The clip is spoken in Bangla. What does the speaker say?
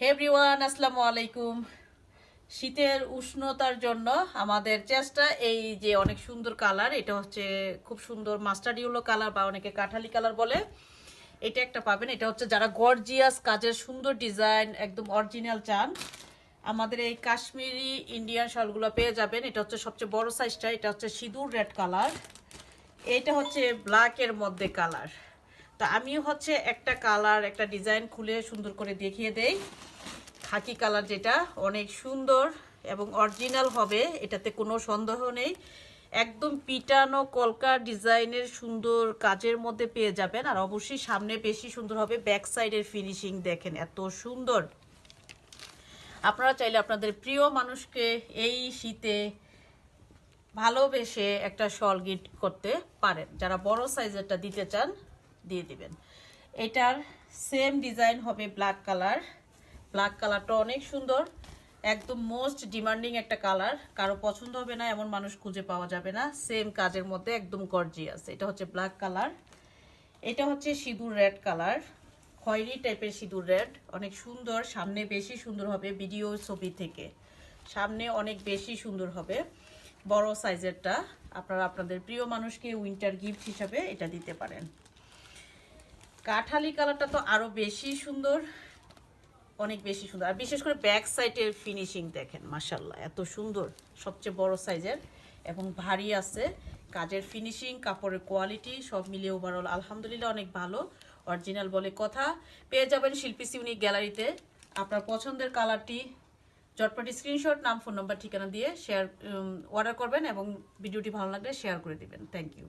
এভরিওয়ান আসসালামু আলাইকুম শীতের উষ্ণতার জন্য আমাদের চেষ্টা এই যে অনেক সুন্দর কালার, এটা হচ্ছে খুব সুন্দর মাস্টার্ড ইউলো কালার বা অনেকে কাঠালি কালার বলে। এটা একটা পাবেন, এটা হচ্ছে যারা গর্জিয়াস কাজের সুন্দর ডিজাইন একদম অরিজিনাল চান, আমাদের এই কাশ্মীরি ইন্ডিয়ান শালগুলো পেয়ে যাবেন। এটা হচ্ছে সবচেয়ে বড় সাইজটা এটা হচ্ছে সিঁদুর রেড কালার এটা হচ্ছে ব্ল্যাকের মধ্যে কালার তো আমিও হচ্ছে একটা কালার, একটা ডিজাইন খুলে সুন্দর করে দেখিয়ে দেই। খাকি কালার যেটা, অনেক সুন্দর এবং অরিজিনাল হবে, এটাতে কোনো সন্দেহ নেই। একদম পিটানো কলকা ডিজাইনের সুন্দর কাজের মধ্যে পেয়ে যাবেন, আর অবশ্যই সামনে বেশি সুন্দর হবে ব্যাক সাইডের ফিনিশিং দেখেন, এত সুন্দর। আপনারা চাইলে আপনাদের প্রিয় মানুষকে এই শীতে ভালোবেসে একটা শল গিফট করতে পারেন। যারা বড় সাইজেরটা দিতে চান দিয়ে দিবেন। এটার সেম ডিজাইন হবে ব্ল্যাক কালার ব্ল্যাক কালারটা অনেক সুন্দর। একদম মোস্ট ডিমান্ডিং একটা কালার কারও পছন্দ হবে না, এমন মানুষ খুঁজে পাওয়া যাবে না। সেম কাজের মধ্যে একদম গর্জিয়াস এটা হচ্ছে ব্ল্যাক কালার এটা হচ্ছে সিঁদুর রেড কালার খয়েরি টাইপের সিঁদুর রেড অনেক সুন্দর। সামনে বেশি সুন্দর হবে ভিডিও ছবি থেকে। সামনে অনেক বেশি সুন্দর হবে। বড় সাইজেরটা আপনারা আপনাদের প্রিয় মানুষকে উইন্টার গিফট হিসাবে এটা দিতে পারেন। কাঠালি কালারটা তো আরও বেশি সুন্দর, অনেক বেশি সুন্দর। আর বিশেষ করে ব্যাক সাইডের ফিনিশিং দেখেন মাসাল্লাহ এত সুন্দর, সবচেয়ে বড় সাইজের এবং ভারী আছে। কাজের ফিনিশিং কাপড়ের কোয়ালিটি সব মিলিয়ে ওভারঅল আলহামদুলিল্লাহ অনেক ভালো অরিজিনাল বলে কথা। পেয়ে যাবেন শিল্পী সিউনিক গ্যালারিতে। আপনার পছন্দের কালারটি চটপটি স্ক্রিনশট নাম ফোন নাম্বার ঠিকানা দিয়ে শেয়ার অর্ডার করবেন এবং ভিডিওটি ভালো লাগলে শেয়ার করে দিবেন। Thank you